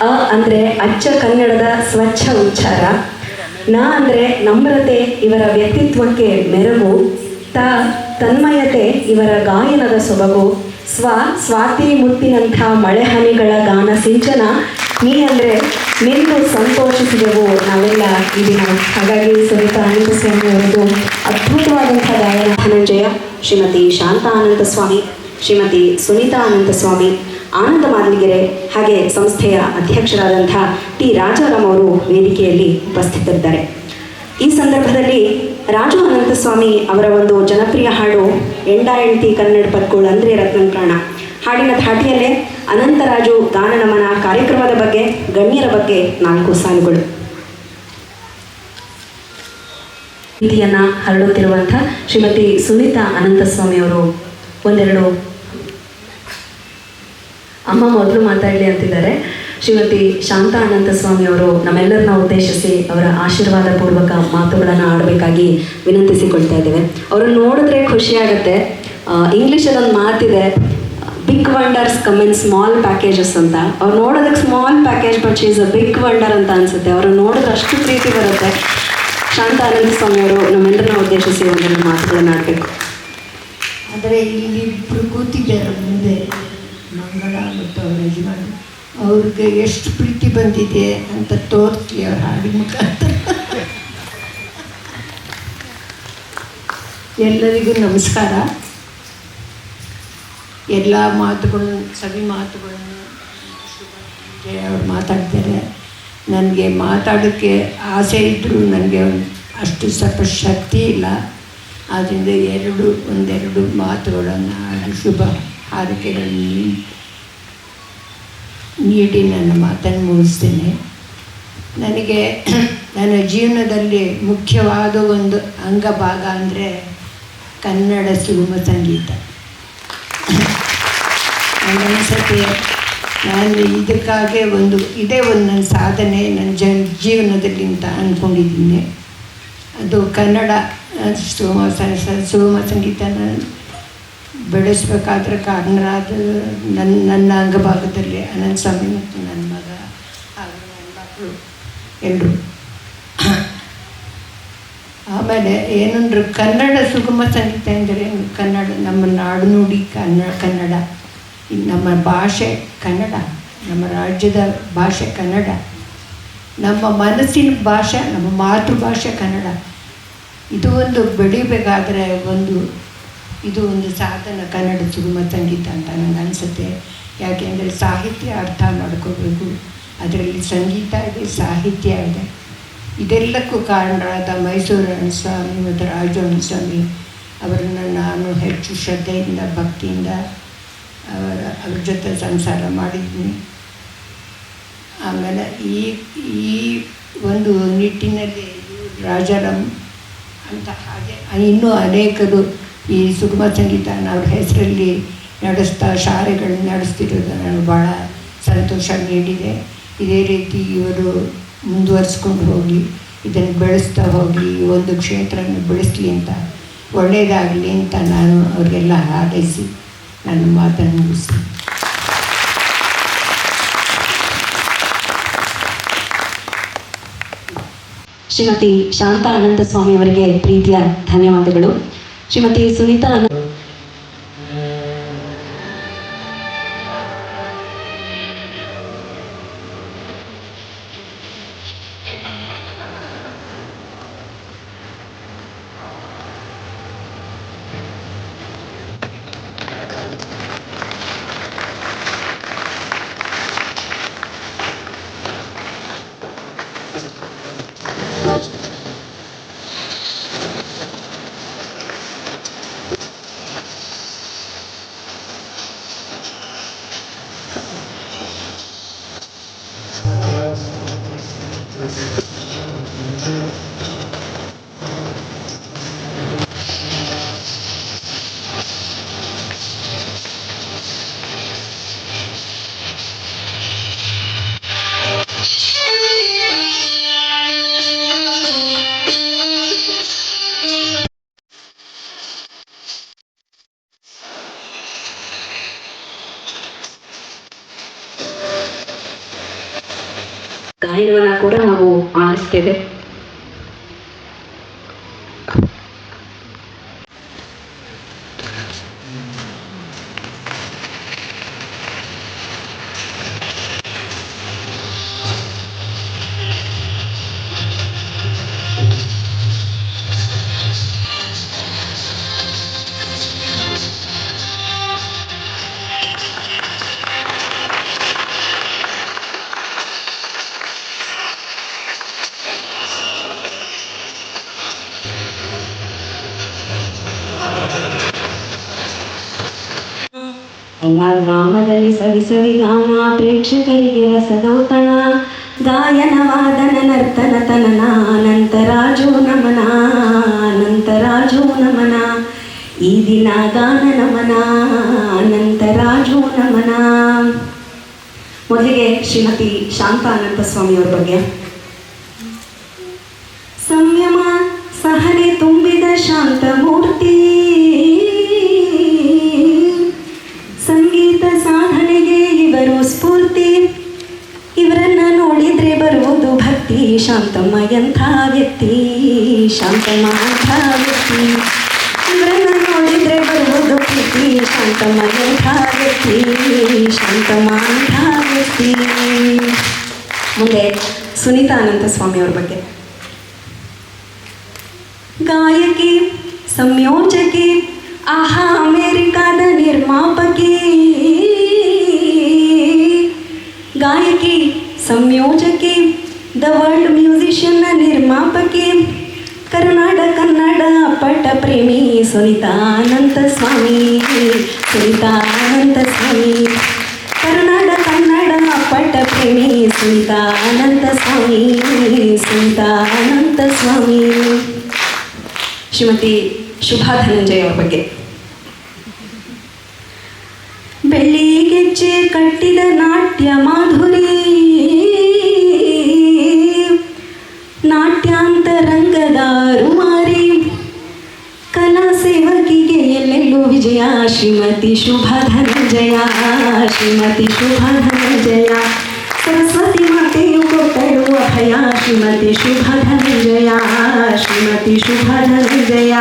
ಅ ಅಂದರೆ ಅಚ್ಚ ಕನ್ನಡದ ಸ್ವಚ್ಛ ಉಚ್ಚಾರ. ನ ಅಂದರೆ ನಮ್ರತೆ ಇವರ ವ್ಯಕ್ತಿತ್ವಕ್ಕೆ ಮೆರವು ತ ತನ್ಮಯತೆ ಇವರ ಗಾಯನದ ಸೊಬಗು. ಸ್ವ ಸ್ವಾತಿ ಮುತ್ತಿನಂಥ ಮಳೆಹನಿಗಳ ಗಾನ ಸಿಂಚನ. ನೀ ಅಂದರೆ ನಿಂತು ಸಂತೋಷಿಸಿದೆವು ನಾವೆಲ್ಲ ಈ ದಿನ. ಹಾಗಾಗಿ ಸುನೀತಾ ಅನಂತ ಸ್ವಾಮಿ ಅವರದು ಅದ್ಭುತವಾದಂಥ ಗಾಯನ ಧನಂಜಯ ಶ್ರೀಮತಿ ಶಾಂತಾನಂದ ಸ್ವಾಮಿ ಶ್ರೀಮತಿ ಸುನೀತಾ ಅನಂತ ಸ್ವಾಮಿ ಆನಂದ ಮಾದಲಿಗೆರೆ ಹಾಗೆ ಸಂಸ್ಥೆಯ ಅಧ್ಯಕ್ಷರಾದಂಥ ಟಿ. ರಾಜಾರಾಮ್ ಅವರು ವೇದಿಕೆಯಲ್ಲಿ ಉಪಸ್ಥಿತರಿದ್ದಾರೆ. ಈ ಸಂದರ್ಭದಲ್ಲಿ ರಾಜು ಅನಂತಸ್ವಾಮಿ ಅವರ ಒಂದು ಜನಪ್ರಿಯ ಹಾಡು ಎಂಡ ಎಂಡತಿ ಕನ್ನಡ ಪದ್ಗಳು ಅಂದ್ರೆ ಪ್ರಾಣ ಹಾಡಿನ ಧಾಟಿಯಲ್ಲೇ ಅನಂತರಾಜು ಗಾನ ನಮನ ಕಾರ್ಯಕ್ರಮದ ಬಗ್ಗೆ, ಗಣ್ಯರ ಬಗ್ಗೆ ನಾಲ್ಕು ಸಾಲುಗಳು. ಹರಡುತ್ತಿರುವಂತಹ ಹರಡುತ್ತಿರುವಂಥ ಶ್ರೀಮತಿ ಸುನೀತಾ ಅನಂತಸ್ವಾಮಿ ಅವರು, ಒಂದೆರಡು ಅಮ್ಮ ಮೊದಲು ಮಾತಾಡಲಿ ಅಂತಿದ್ದಾರೆ. ಶ್ರೀಮತಿ ಶಾಂತಾ ಅನಂತಸ್ವಾಮಿ ಅವರು ನಮ್ಮೆಲ್ಲರನ್ನ ಉದ್ದೇಶಿಸಿ ಅವರ ಆಶೀರ್ವಾದ ಪೂರ್ವಕ ಮಾತುಗಳನ್ನು ಆಡಬೇಕಾಗಿ ವಿನಂತಿಸಿಕೊಳ್ತಾ ಇದ್ದೇವೆ. ಅವರನ್ನು ನೋಡಿದ್ರೆ ಖುಷಿಯಾಗುತ್ತೆ ಇಂಗ್ಲೀಷಲ್ಲಿ ಒಂದು ಮಾತಿದೆ big wonders come in small packages ಅಂತ. ಅವ್ರು ನೋಡೋದಕ್ಕೆ small package but a big wonder ಅಂತ ಅನ್ಸುತ್ತೆ. ಅವ್ರನ್ನ ನೋಡಿದ್ರೆ ಅಷ್ಟು ಪ್ರೀತಿ ಬರುತ್ತೆ. ಶಾಂತ ಅನಂತ ಸ್ವಾಮಿ ಅವರು ನಮ್ಮೆಲ್ಲರನ್ನ ಉದ್ದೇಶಿಸಿ ಒಂದೊಂದು ಮಾತುಗಳನ್ನು ಆಡಬೇಕು. ಆದರೆ ಇಲ್ಲಿ ಇಬ್ಬರು ಕೂತಿದ್ದಾರೆ ಮುಂದೆ. ಮಂಗಳ ಮತ್ತು ಅವರ ಯಜಮಾನ ಅವ್ರಿಗೆ ಎಷ್ಟು ಪ್ರೀತಿ ಬಂದಿದೆ ಅಂತ ತೋರ್ತಿ ಅವ್ರ ಹಾಡಿನ ಮುಖಾಂತರ. ಎಲ್ಲರಿಗೂ ನಮಸ್ಕಾರ. ಎಲ್ಲ ಮಾತುಗಳನ್ನು ಸವಿ ಮಾತುಗಳನ್ನು ಅವ್ರು ಮಾತಾಡ್ತಾರೆ. ನನಗೆ ಮಾತಾಡೋಕ್ಕೆ ಆಸೆ ಇದ್ದರೂ ನನಗೆ ಅಷ್ಟು ಸ್ವಲ್ಪ ಶಕ್ತಿ ಇಲ್ಲ. ಆದ್ದರಿಂದ ಎರಡು, ಒಂದೆರಡು ಮಾತುಗಳನ್ನು ಶುಭ ಹಾರೈಕೆಗಳನ್ನು ನೀಡಿ ನನ್ನ ಮಾತನ್ನು ಮುಗಿಸ್ತೇನೆ. ನನಗೆ ನನ್ನ ಜೀವನದಲ್ಲಿ ಮುಖ್ಯವಾದ ಒಂದು ಅಂಗಭಾಗ ಅಂದರೆ ಕನ್ನಡ ಸುಗಮ ಸಂಗೀತ. ನನಗನ್ಸತ್ತೆ ನಾನು ಇದಕ್ಕಾಗೆ ಒಂದು, ಇದೇ ಒಂದು ನನ್ನ ಸಾಧನೆ ನನ್ನ ಜ ಜೀವನದಲ್ಲಿ ಅಂತ ಅಂದ್ಕೊಂಡಿದ್ದೀನಿ. ಅದು ಕನ್ನಡ ಸುಗಮ ಸುಗಮ ಸಂಗೀತನ ಬೆಳೆಸ್ಬೇಕಾದ್ರೆ ಕಾರಣರಾದ ನನ್ನ ನನ್ನ ಅಂಗಭಾಗದಲ್ಲಿ ಅನಂತ ಸ್ವಾಮಿ ಮತ್ತು ನನ್ನ ಮಗ ಹಾಗೂ ನನ್ನ ಮಕ್ಕಳು ಎಲ್ಲರು ಆಮೇಲೆ ಏನಂದ್ರೆ ಕನ್ನಡ ಸುಗಮ ಸಂಗೀತ ಅಂದರೆ ಕನ್ನಡ, ನಮ್ಮ ನಾಡು ನುಡಿ ಕನ್ನಡ. ಕನ್ನಡ ನಮ್ಮ ಭಾಷೆ ಕನ್ನಡ. ನಮ್ಮ ರಾಜ್ಯದ ಭಾಷೆ ಕನ್ನಡ. ನಮ್ಮ ಮನಸ್ಸಿನ ಭಾಷೆ, ನಮ್ಮ ಮಾತೃಭಾಷೆ ಕನ್ನಡ. ಇದು ಒಂದು ಬೆಳಿಬೇಕಾದ್ರೆ ಒಂದು ಇದು ಒಂದು ಸಾಧನ ಕನ್ನಡ ಸುಗಮ ಸಂಗೀತ ಅಂತ ನನಗೆ ಅನಿಸುತ್ತೆ. ಯಾಕೆಂದರೆ ಸಾಹಿತ್ಯ ಅರ್ಥ ಮಾಡ್ಕೋಬೇಕು. ಅದರಲ್ಲಿ ಸಂಗೀತ ಇದೆ, ಸಾಹಿತ್ಯ ಇದೆ. ಇದೆಲ್ಲಕ್ಕೂ ಕಾರಣರಾದ ಮೈಸೂರು ಸ್ವಾಮಿ ಮತ್ತು ರಾಜು ಸ್ವಾಮಿ ಅವರನ್ನು ನಾನು ಹೆಚ್ಚು ಶ್ರದ್ಧೆಯಿಂದ, ಭಕ್ತಿಯಿಂದ ಅವರ, ಅವ್ರ ಜೊತೆ ಸಂಸಾರ ಮಾಡಿದ್ದೀನಿ. ಆಮೇಲೆ ಈ ಈ ಒಂದು ನಿಟ್ಟಿನಲ್ಲಿ ರಾಜಾರಾಮ್ ಅಂತ ಹಾಗೆ, ಇನ್ನೂ ಅನೇಕರು ಈ ಸುಗಮ ಸಂಗೀತ ಅವ್ರ ಹೆಸರಲ್ಲಿ ನಡೆಸ್ತಾ ಶಾಲೆಗಳನ್ನ ನಡೆಸ್ತಿರೋದು ನನಗೆ ಭಾಳ ಸಂತೋಷ ನೀಡಿದೆ. ಇದೇ ರೀತಿ ಇವರು ಮುಂದುವರಿಸ್ಕೊಂಡು ಹೋಗಿ, ಇದನ್ನು ಬೆಳೆಸ್ತಾ ಹೋಗಿ, ಈ ಒಂದು ಕ್ಷೇತ್ರವನ್ನು ಬೆಳೆಸಲಿ ಅಂತ ಒಳ್ಳೆಯದಾಗಲಿ ಅಂತ ನಾನು ಅವರಿಗೆಲ್ಲ ಹಾರೈಸಿ ನನ್ನ ಮಾತನ್ನು ಮುಗಿಸಿ ಶ್ರೀಮತಿ ಶಾಂತಾನಂದ ಸ್ವಾಮಿ ಅವರಿಗೆ ಪ್ರೀತಿಯ ಧನ್ಯವಾದಗಳು. ಶ್ರೀಮತಿ ಸುನೀತಾ ಗಾಯನವನ್ನ ಕೂಡ ನಾವು ಆಲಿಸ್ತೇವೆ ಗ್ರಾಮದಲ್ಲಿ ಸವಿ ಗಾನ ಪ್ರೇಕ್ಷಕರಿಗೆ ರಸದೌತಣ. ಗಾಯನ ವಾದನ ನರ್ತನ ತನನ ಅನಂತರಾಜು ನಮನ ಅನಂತರಾಜೋ ನಮನ. ಈ ದಿನ ಗಾನ ನಮನ ಅನಂತರಾಜೋ ನಮನ. ಮೊದಲಿಗೆ ಶ್ರೀಮತಿ ಶಾಂತ ಅನಂತ ಸ್ವಾಮಿಯವರ ಬಗ್ಗೆ. ಸಂಯಮ, ಸಹನೆ ತುಂಬಿದ ಶಾಂತ ಮೂರ್ತಿ ಭಕ್ತಿ ಶಾಂತಮ್ಮ ಎಂಥ ವ್ಯಕ್ತಿ ಶಾಂತಮ್ಮ ಅಂಥ ವ್ಯಕ್ತಿ ಇವರನ್ನ ನೋಡಿದ್ರೆ ಬರುವುದು ಪ್ರೀತಿ ಶಾಂತಮ್ಮ ಎಂಥ ವ್ಯಕ್ತಿ ಶಾಂತಮ್ಮ ಅಂಥ ವ್ಯಕ್ತಿ ಮುಂದೆ ಸುನೀತಾ ಅನಂತ ಸ್ವಾಮಿಯವ್ರ ಬಗ್ಗೆ. ಗಾಯಕಿ, ಸಂಯೋಜಕಿ, ಆಹಾ ಅಮೇರಿಕಾದ ನಿರ್ಮಾಪಕಿ. ಗಾಯಕಿ, ಸಂಯೋಜಕಿ ದ ವರ್ಲ್ಡ್ ಮ್ಯೂಸಿಷಿಯನ್ನ ನಿರ್ಮಾಪಕಿ ಕರುನಾಡ ಕನ್ನಡ ಪಟ ಪ್ರೇಮಿ ಸುನಿತಾನಂತ ಸ್ವಾಮಿ ಸುನಿತಾನಂತ ಸ್ವಾಮಿ ಕರುನಾಡ ಕನ್ನಡ ಪಟ ಪ್ರೇಮಿ ಸುನಿತಾನಂತ ಸ್ವಾಮಿ ಸುನಿತಾನಂತ ಸ್ವಾಮಿ ಶ್ರೀಮತಿ ಶುಭಾ ಧನಂಜಯ ಅವರ ಬಗ್ಗೆ. ಬೆಳ್ಳಿಗೆಜ್ಜೆ ಕಟ್ಟಿದ ನಾಟ್ಯ ಮಾಧುರಿ ನಾಟ್ಯಾಂತರಂಗದ ರುಮಾರಿ ಕಲಾ ಸೇವಕಿಗೆ ಎಲ್ಲೆಲ್ಲೂ ವಿಜಯ ಶ್ರೀಮತಿ ಶುಭಾ ಧನಂಜಯ ಶ್ರೀಮತಿ ಶುಭಾ ಧನಂಜಯ ಸರಸ್ವತಿ ಮಾತೆಯು ಕೊಟ್ಟಳು ಅಭಯ ಶ್ರೀಮತಿ ಶುಭಾ ಧನಂಜಯ ಶ್ರೀಮತಿ ಶುಭಾ ಧನಂಜಯ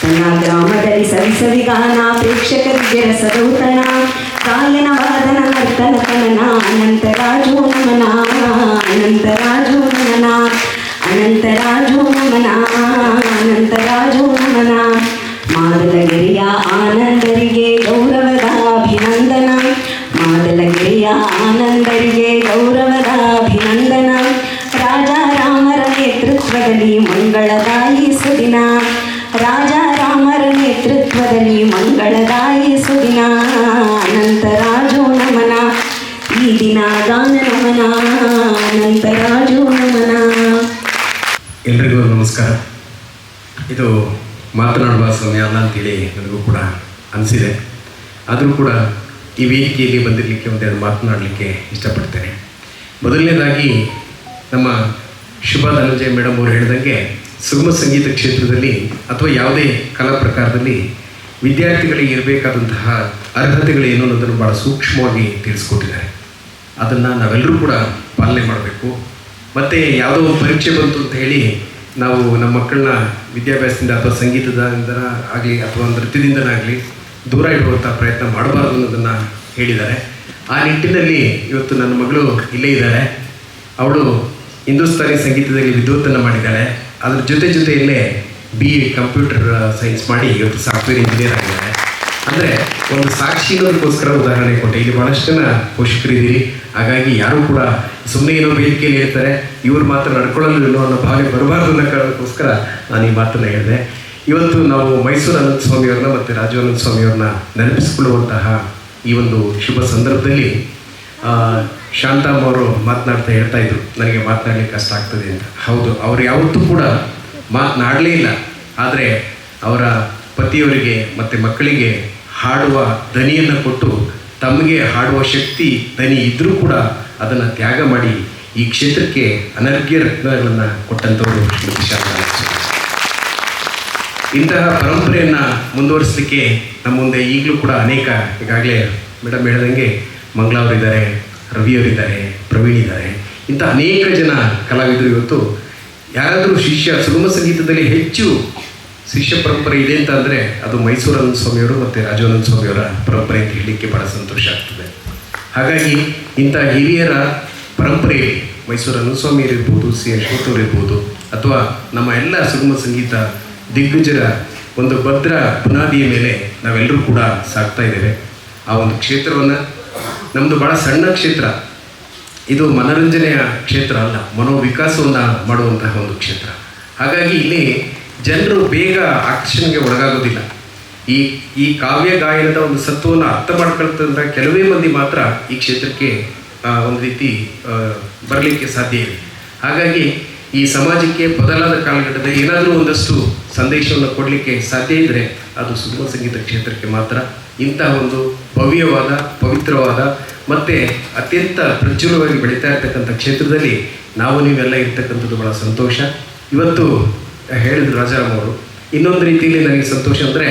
ತನ್ನ ಗ್ರಾಮದಲ್ಲಿ ಸವಿಸವಿ ಗಾನ ಪ್ರೇಕ್ಷಕರಿಗೆ ರಸದೌತಣ ಗಾಯನ ವಾದನ ನರ್ತನ ಕನನ ಅನಂತರಾಜು ನಮನ ಅನಂತರಾಜು ನಮನ ಅನಂತರಾಜು ನಮನ ಅನಂತರಾಜು ನಮನ ಮಾದಲಗಿರಿಯ ಆನಂದರಿಗೆ ಗೌರವದ ಅಭಿನಂದನ ಮಾದಲಗಿರಿಯ ಆನಂದರಿಗೆ ಗೌರವದ ಅಭಿನಂದನ ರಾಜ ರಾಮರ ನೇತೃತ್ವದಲ್ಲಿ ಮಂಗಳದಾಯಿ ಸುದಿನ ರಾಜ ರಾಮರ ನೇತೃತ್ವದಲ್ಲಿ ಮಂಗಳದಾಯಿ ಸುದಿನ ಅನಂತರಾಜು ನಮನ ಈ ದಿನ ಗಾನ ನಮನ ಅನಂತರಾಜು ನಮನ ಎಲ್ರಿಗೂ ನಮಸ್ಕಾರ. ಇದು ಮಾತನಾಡುವ ಸಮಯ ಅಲ್ಲ ಅಂತೇಳಿ ನನಗೂ ಕೂಡ ಅನಿಸಿದೆ. ಆದರೂ ಕೂಡ ಈ ವೇದಿಕೆಯಲ್ಲಿ ಬಂದಿರಲಿಕ್ಕೆ ಒಂದೆರಡು ಮಾತನಾಡಲಿಕ್ಕೆ ಇಷ್ಟಪಡ್ತೇನೆ. ಮೊದಲನೇದಾಗಿ ನಮ್ಮ ಶುಭಾ ಧನಂಜಯ ಮೇಡಮ್ ಅವರು ಹೇಳಿದಂಗೆ ಸುಗಮ ಸಂಗೀತ ಕ್ಷೇತ್ರದಲ್ಲಿ ಅಥವಾ ಯಾವುದೇ ಕಲಾ ಪ್ರಕಾರದಲ್ಲಿ ವಿದ್ಯಾರ್ಥಿಗಳಿಗೆ ಇರಬೇಕಾದಂತಹ ಅರ್ಹತೆಗಳೇನು ಅನ್ನೋದನ್ನು ಭಾಳ ಸೂಕ್ಷ್ಮವಾಗಿ ತಿಳಿಸ್ಕೊಟ್ಟಿದ್ದಾರೆ. ಅದನ್ನು ನಾವೆಲ್ಲರೂ ಕೂಡ ಪಾಲನೆ ಮಾಡಬೇಕು. ಮತ್ತು ಯಾವುದೋ ಒಂದು ಪರೀಕ್ಷೆ ಬಂತು ಅಂತ ಹೇಳಿ ನಾವು ನಮ್ಮ ಮಕ್ಕಳನ್ನ ವಿದ್ಯಾಭ್ಯಾಸದಿಂದ ಅಥವಾ ಸಂಗೀತದ ಆಗಲಿ ಅಥವಾ ನೃತ್ಯದಿಂದನಾಗಲಿ ದೂರ ಇಡುವಂಥ ಪ್ರಯತ್ನ ಮಾಡಬಾರ್ದು ಅನ್ನೋದನ್ನು ಹೇಳಿದ್ದಾರೆ. ಆ ನಿಟ್ಟಿನಲ್ಲಿ ಇವತ್ತು ನನ್ನ ಮಗಳು ಇಲ್ಲೇ ಇದ್ದಾಳೆ. ಅವಳು ಹಿಂದೂಸ್ತಾನಿ ಸಂಗೀತದಲ್ಲಿ ವಿದ್ವತ್ತನ್ನು ಮಾಡಿದ್ದಾಳೆ. ಅದರ ಜೊತೆ ಜೊತೆಯಲ್ಲೇ ಬಿ ಎ ಕಂಪ್ಯೂಟರ್ ಸೈನ್ಸ್ ಮಾಡಿ ಇವತ್ತು ಸಾಫ್ಟ್ವೇರ್ ಇಂಜಿನಿಯರ್ ಆಗಿದ್ದಾರೆ ಅಂದರೆ ಒಂದು ಸಾಕ್ಷಿ ಅನ್ನೋದಕ್ಕೋಸ್ಕರ ಉದಾಹರಣೆ ಕೊಟ್ಟೆ. ಇಲ್ಲಿ ಭಾಳಷ್ಟು ಜನ ಪೋಷಕರಿದ್ದೀರಿ. ಹಾಗಾಗಿ ಯಾರೂ ಕೂಡ ಸುಮ್ಮನೆ ಏನೋ ವೇದಿಕೆಯಲ್ಲಿ ಹೇಳ್ತಾರೆ ಇವ್ರು ಮಾತ್ರ ನಡ್ಕೊಳ್ಳೋದಿಲ್ಲ ಅನ್ನೋ ಭಾವನೆ ಬರಬಾರ್ದು ಅನ್ನೋ ಕಾರಣಕ್ಕೋಸ್ಕರ ನಾನು ಈ ಮಾತನ್ನು ಹೇಳಿದೆ. ಇವತ್ತು ನಾವು ಮೈಸೂರು ಅನಂತ ಸ್ವಾಮಿಯವ್ರನ್ನ ಮತ್ತು ರಾಜು ಅನಂತ ಸ್ವಾಮಿಯವ್ರನ್ನ ನೆನಪಿಸಿಕೊಳ್ಳುವಂತಹ ಈ ಒಂದು ಶುಭ ಸಂದರ್ಭದಲ್ಲಿ ಶಾಂತಾಮ್ ಶಾಂತಮ್ಮ ಅವರು ಮಾತನಾಡ್ತಾ ಹೇಳ್ತಾ ಇದ್ರು, ನನಗೆ ಮಾತನಾಡಲಿಕ್ಕೆ ಕಷ್ಟ ಆಗ್ತದೆ ಅಂತ. ಹೌದು, ಅವ್ರು ಯಾವತ್ತೂ ಕೂಡ ಮಾತನಾಡಲೇ ಇಲ್ಲ. ಆದರೆ ಅವರ ಪತಿಯವರಿಗೆ ಮತ್ತು ಮಕ್ಕಳಿಗೆ ಹಾಡುವ ದನಿಯನ್ನು ಕೊಟ್ಟು ತಮಗೆ ಹಾಡುವ ಶಕ್ತಿ ದನಿ ಇದ್ದರೂ ಕೂಡ ಅದನ್ನು ತ್ಯಾಗ ಮಾಡಿ ಈ ಕ್ಷೇತ್ರಕ್ಕೆ ಅನರ್ಘ್ಯ ರತ್ನಗಳನ್ನು ಕೊಟ್ಟಂಥವರು ಇಂತಹ ಪರಂಪರೆಯನ್ನು ಮುಂದುವರಿಸಲಿಕ್ಕೆ ನಮ್ಮ ಮುಂದೆ ಈಗಲೂ ಕೂಡ ಅನೇಕ, ಈಗಾಗಲೇ ಮೇಡಮ್ ಹೇಳ್ದಂಗೆ ಮಂಗಳವರಿದ್ದಾರೆ ರವಿಯವರಿದ್ದಾರೆ ಪ್ರವೀಣ್ ಇದ್ದಾರೆ. ಇಂಥ ಅನೇಕ ಜನ ಕಲಾವಿದರು ಇವತ್ತು. ಯಾರಾದರೂ ಶಿಷ್ಯ, ಸುಗಮ ಸಂಗೀತದಲ್ಲಿ ಹೆಚ್ಚು ಶಿಷ್ಯ ಪರಂಪರೆ ಇದೆ ಅಂತ ಅಂದರೆ ಅದು ಮೈಸೂರನಂದ ಸ್ವಾಮಿಯವರು ಮತ್ತು ರಾಜಾನಂದ ಸ್ವಾಮಿಯವರ ಪರಂಪರೆ ಅಂತ ಹೇಳಲಿಕ್ಕೆ ಭಾಳ ಸಂತೋಷ ಆಗ್ತದೆ. ಹಾಗಾಗಿ ಇಂಥ ಹಿರಿಯರ ಪರಂಪರೆ ಮೈಸೂರು ಅನುಸ್ವಾಮಿಯರು ಇರ್ಬೋದು ಸಿ ಅಶ್ವಥವ್ರು ಇರ್ಬೋದು ಅಥವಾ ನಮ್ಮ ಎಲ್ಲ ಸುಗಮ ಸಂಗೀತ ದಿಗ್ಗಜರ ಒಂದು ಭದ್ರ ಬುನಾದಿಯ ಮೇಲೆ ನಾವೆಲ್ಲರೂ ಕೂಡ ಸಾಕ್ತಾ ಇದ್ದೇವೆ. ಆ ಒಂದು ಕ್ಷೇತ್ರವನ್ನು ನಮ್ಮದು ಭಾಳ ಸಣ್ಣ ಕ್ಷೇತ್ರ. ಇದು ಮನೋರಂಜನೆಯ ಕ್ಷೇತ್ರ ಅಲ್ಲ, ಮನೋವಿಕಾಸವನ್ನು ಮಾಡುವಂತಹ ಒಂದು ಕ್ಷೇತ್ರ. ಹಾಗಾಗಿ ಇಲ್ಲಿ ಜನರು ಬೇಗ ಆಕರ್ಷಣೆಗೆ ಒಳಗಾಗೋದಿಲ್ಲ. ಈ ಈ ಕಾವ್ಯ ಗಾಯನದ ಒಂದು ಸತ್ವವನ್ನು ಅರ್ಥ ಮಾಡ್ಕೊಳ್ತಂಥ ಕೆಲವೇ ಮಂದಿ ಮಾತ್ರ ಈ ಕ್ಷೇತ್ರಕ್ಕೆ ಒಂದು ರೀತಿ ಬರಲಿಕ್ಕೆ ಸಾಧ್ಯ ಇದೆ ಹಾಗಾಗಿ ಈ ಸಮಾಜಕ್ಕೆ ಬದಲಾದ ಕಾಲಘಟ್ಟದಲ್ಲಿ ಏನಾದರೂ ಒಂದಷ್ಟು ಸಂದೇಶವನ್ನು ಕೊಡಲಿಕ್ಕೆ ಸಾಧ್ಯ ಇದ್ದರೆ ಅದು ಸುಗಮ ಸಂಗೀತ ಕ್ಷೇತ್ರಕ್ಕೆ ಮಾತ್ರ ಇಂತಹ ಒಂದು ಭವ್ಯವಾದ, ಪವಿತ್ರವಾದ ಮತ್ತು ಅತ್ಯಂತ ಪ್ರಜ್ವಲವಾಗಿ ಬೆಳೀತಾ ಇರ್ತಕ್ಕಂಥ ಕ್ಷೇತ್ರದಲ್ಲಿ ನಾವು ನೀವೆಲ್ಲ ಇರ್ತಕ್ಕಂಥದ್ದು ಬಹಳ ಸಂತೋಷ. ಇವತ್ತು ಹೇಳಿದ್ರು ರಾಜಾರಾಮ್ ಅವರು. ಇನ್ನೊಂದು ರೀತಿಯಲ್ಲಿ ನನಗೆ ಸಂತೋಷ ಅಂದರೆ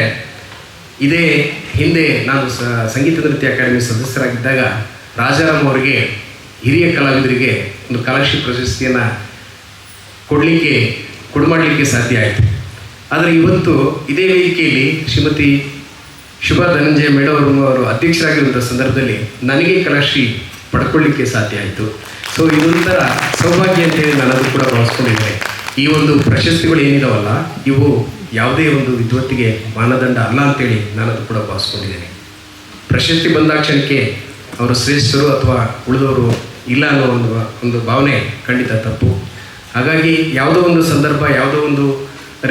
ಇದೇ ಹಿಂದೆ ನಾನು ಸಂಗೀತ ನೃತ್ಯ ಅಕಾಡೆಮಿ ಸದಸ್ಯರಾಗಿದ್ದಾಗ ರಾಜಾರಾಮ್ ಅವರಿಗೆ ಹಿರಿಯ ಕಲಾವಿದರಿಗೆ ಒಂದು ಕಲಾಶಿ ಪ್ರಶಸ್ತಿಯನ್ನು ಕೊಡಲಿಕ್ಕೆ ಕೊಡಮಾಡಲಿಕ್ಕೆ ಸಾಧ್ಯ ಆಯಿತು. ಆದರೆ ಇವತ್ತು ಇದೇ ವೇದಿಕೆಯಲ್ಲಿ ಶ್ರೀಮತಿ ಶುಭಾ ಧನಂಜಯ ಮೇಡಮ್ ಅವರು ಅಧ್ಯಕ್ಷರಾಗಿರುವಂಥ ಸಂದರ್ಭದಲ್ಲಿ ನನಗೆ ಕಲಾಶ್ರೀ ಪಡ್ಕೊಳ್ಳಿಕ್ಕೆ ಸಾಧ್ಯ ಆಯಿತು. ಸೊ ಇದೊಂಥರ ಸೌಭಾಗ್ಯ ಅಂತೇಳಿ ನಾನು ಕೂಡ ಭಾವಿಸ್ಕೊಂಡಿದ್ದೇನೆ. ಈ ಒಂದು ಪ್ರಶಸ್ತಿಗಳು ಏನಿದಾವಲ್ಲ, ಇವು ಯಾವುದೇ ಒಂದು ವಿದ್ವತ್ತಿಗೆ ಮಾನದಂಡ ಅಲ್ಲ ಅಂತೇಳಿ ನಾನು ಕೂಡ ಭಾವಿಸ್ಕೊಂಡಿದ್ದೇನೆ. ಪ್ರಶಸ್ತಿ ಬಂದಾಕ್ಷಣಕ್ಕೆ ಅವರು ಶ್ರೇಷ್ಠರು ಅಥವಾ ಉಳಿದವರು ಇಲ್ಲ ಅನ್ನೋ ಒಂದು ಒಂದು ಭಾವನೆ ಖಂಡಿತ ತಪ್ಪು. ಹಾಗಾಗಿ ಯಾವುದೋ ಒಂದು ಸಂದರ್ಭ, ಯಾವುದೋ ಒಂದು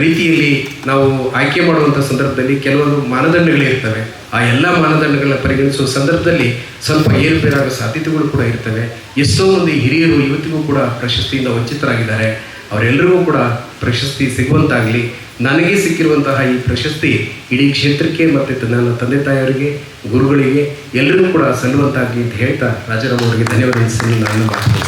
ರೀತಿಯಲ್ಲಿ ನಾವು ಆಯ್ಕೆ ಮಾಡುವಂಥ ಸಂದರ್ಭದಲ್ಲಿ ಕೆಲವೊಂದು ಮಾನದಂಡಗಳಿರ್ತವೆ ಆ ಎಲ್ಲ ಮಾನದಂಡಗಳನ್ನ ಪರಿಗಣಿಸುವ ಸಂದರ್ಭದಲ್ಲಿ ಸ್ವಲ್ಪ ಏರುಪೇರಾಗೋ ಸಾಧ್ಯತೆಗಳು ಕೂಡ ಇರ್ತವೆ. ಎಷ್ಟೋ ಮಂದಿ ಹಿರಿಯರು ಇವತ್ತಿಗೂ ಕೂಡ ಪ್ರಶಸ್ತಿಯಿಂದ ವಂಚಿತರಾಗಿದ್ದಾರೆ. ಅವರೆಲ್ಲರಿಗೂ ಕೂಡ ಪ್ರಶಸ್ತಿ ಸಿಗುವಂತಾಗಲಿ, ನನಗೆ ಸಿಕ್ಕಿರುವಂತಹ ಈ ಪ್ರಶಸ್ತಿ ಇಡೀ ಕ್ಷೇತ್ರಕ್ಕೆ ಮತ್ತು ನನ್ನ ತಂದೆ ತಾಯಿಯವರಿಗೆ, ಗುರುಗಳಿಗೆ ಎಲ್ಲರಿಗೂ ಕೂಡ ಸಲ್ಲುವಂತಾಗಲಿ ಅಂತ ಹೇಳ್ತಾ ರಾಜಾರಾಮ್ ಅವರಿಗೆ ಧನ್ಯವಾದ ನಾನು ಮಾಡ್ತೀನಿ.